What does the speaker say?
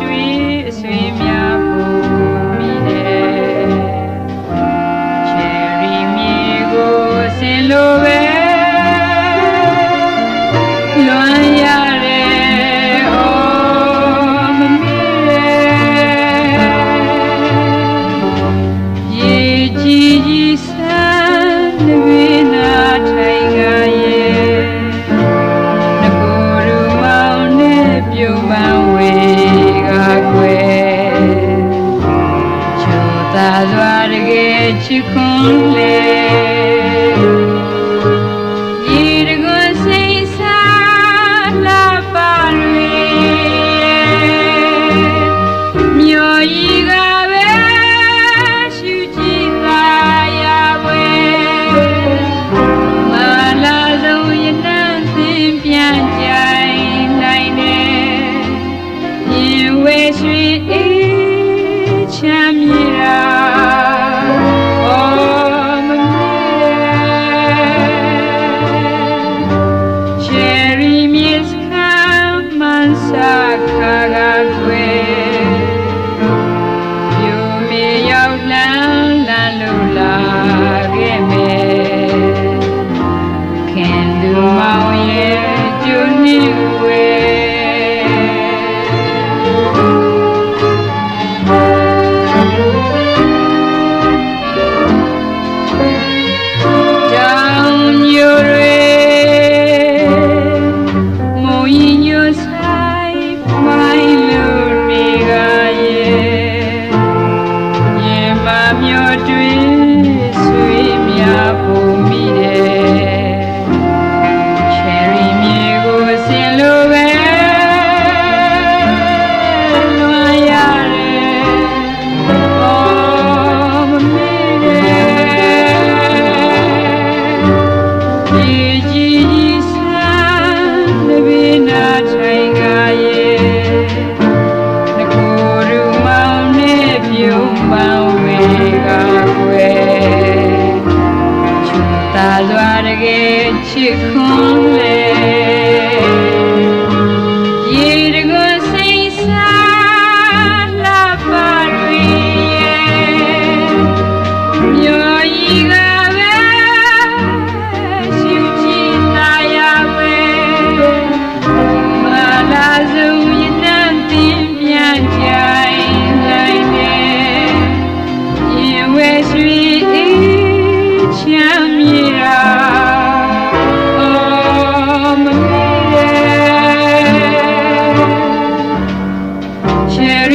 တွေ့အဆွေများ 去一千米。 သာစွာတကယ်ချစ်ခွန်လေ Cherry